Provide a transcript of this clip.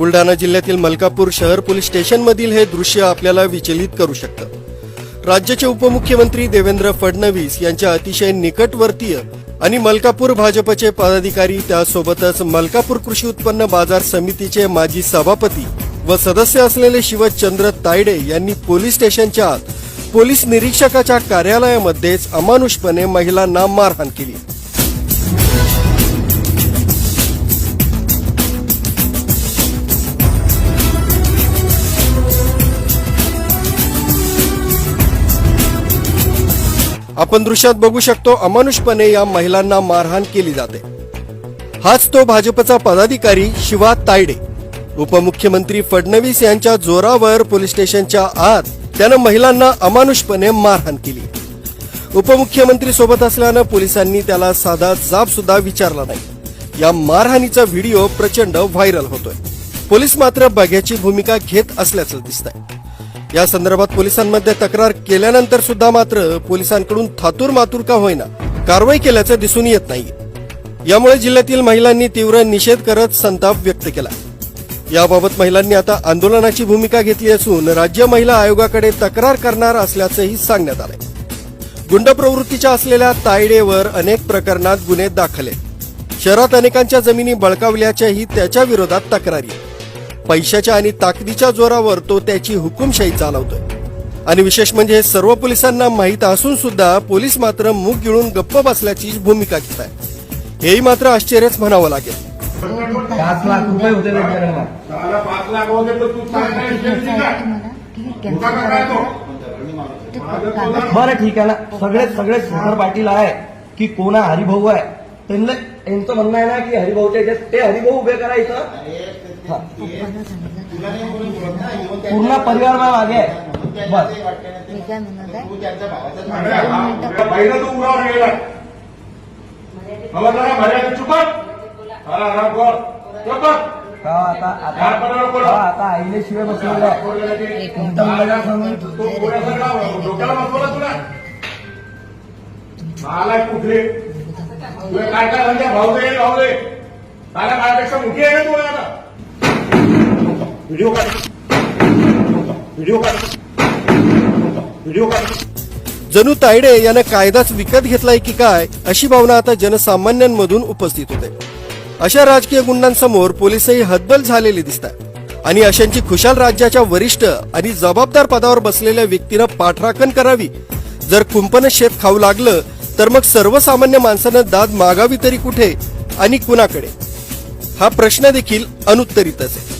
बुलढाणा जिल्ह्यातील मलकापूर शहर पोलीस स्टेशनमधील हे दृश्य आपल्याला विचलित करू शकतं. राज्याचे उपमुख्यमंत्री देवेंद्र फडणवीस यांच्या अतिशय निकटवर्तीय आणि मलकापूर भाजपचे पदाधिकारी त्यासोबतच मलकापूर कृषी उत्पन्न बाजार समितीचे माजी सभापती व सदस्य असलेले शिवचंद्र तायडे यांनी पोलीस स्टेशनच्या आत पोलीस निरीक्षकाच्या कार्यालयामध्येच अमानुषपणे महिलांना मारहाण केली. आपण दृश्यात बघू शकतो अमानुषपणे या महिलांना मारहाण केली जाते. हाच तो भाजपचा पदाधिकारी शिवा तायडे. उपमुख्यमंत्री फडणवीस यांच्या जोरावर पोलीस स्टेशनच्या आत त्यानं महिलांना अमानुषपणे मारहाण केली. उपमुख्यमंत्री सोबत असल्यानं पोलिसांनी त्याला साधा जाब सुद्धा विचारला नाही. या मारहाणीचा व्हिडिओ प्रचंड व्हायरल होतोय. पोलीस मात्र बघ्याची भूमिका घेत असल्याचं दिसतंय. या संदर्भात पोलिसांमध्ये तक्रार केल्यानंतर सुद्धा मात्र पोलिसांकडून थातूर मातूर का होईना कारवाई केल्याचं दिसून येत नाही. यामुळे जिल्ह्यातील महिलांनी तीव्र निषेध करत संताप व्यक्त केला. याबाबत महिलांनी आता आंदोलनाची भूमिका घेतली असून राज्य महिला आयोगाकडे तक्रार करणार असल्याचंही सांगण्यात आलंय. गुंड प्रवृत्तीच्या असलेल्या तायडेवर अनेक प्रकरणात गुन्हे दाखल आहेत. शहरात अनेकांच्या जमिनी बळकावल्याच्याही त्याच्या विरोधात तक्रारी आहेत. पैशाच्या आणि ताकदीच्या जोरावर तो त्याची हुकुमशाही चालवतोय. आणि विशेष म्हणजे हे सर्व पोलिसांना माहीत असून सुद्धा पोलीस मात्र मुख गिळून गप्प बसल्याची भूमिका घेत आहे हेही मात्र आश्चर्यच म्हणावं लागेल. पाच लाख रुपये होते? बरं ठीक आहे ना. सगळे सगळे सुंदर पाटील आहे की कोण हरिभाऊ आहे. त्यांना यांचं म्हणणं आहे ना की हरिभाऊच्या याच्यात ते हरिभाऊ उभे करायचं. पूर्ण परिवार माझ्या मागे आहे. बस. मी काय म्हणत आहे अरे हा, तुझ्या बाईला तू उरावर गेला मला जरा भऱ्या चुकत हा हा बोल चुकत का आता आता का आता आईले शिवाय बसलेलं आहे कोणतं मुलाला सांगून तो पोऱ्या सगळा डोक्याला बसवला तुला? मला कुठले तुला काय काय म्हणजे भाऊ दे भाऊ दे. साला माझ्यापेक्षा मोठी आहे का तुला व्हिडिओ काढ व्हिडिओ काढ व्हिडिओ काढ जणू तायडे यानं कायदाच विकत घेतलाय की काय अशी भावना आता जनसामान्यांमधून उपस्थित होते. अशा राजकीय गुंडांसमोर पोलीसही हतबल झालेले दिसतात आणि अशांची खुशाल राज्याच्या वरिष्ठ आणि जबाबदार पदावर बसलेल्या व्यक्तीनं पाठराखण करावी. जर कुंपण शेत खाऊ लागलं तर मग सर्वसामान्य माणसानं दाद मागावी तरी कुठे आणि कुणाकडे? हा प्रश्न देखील अनुत्तरितच आहे.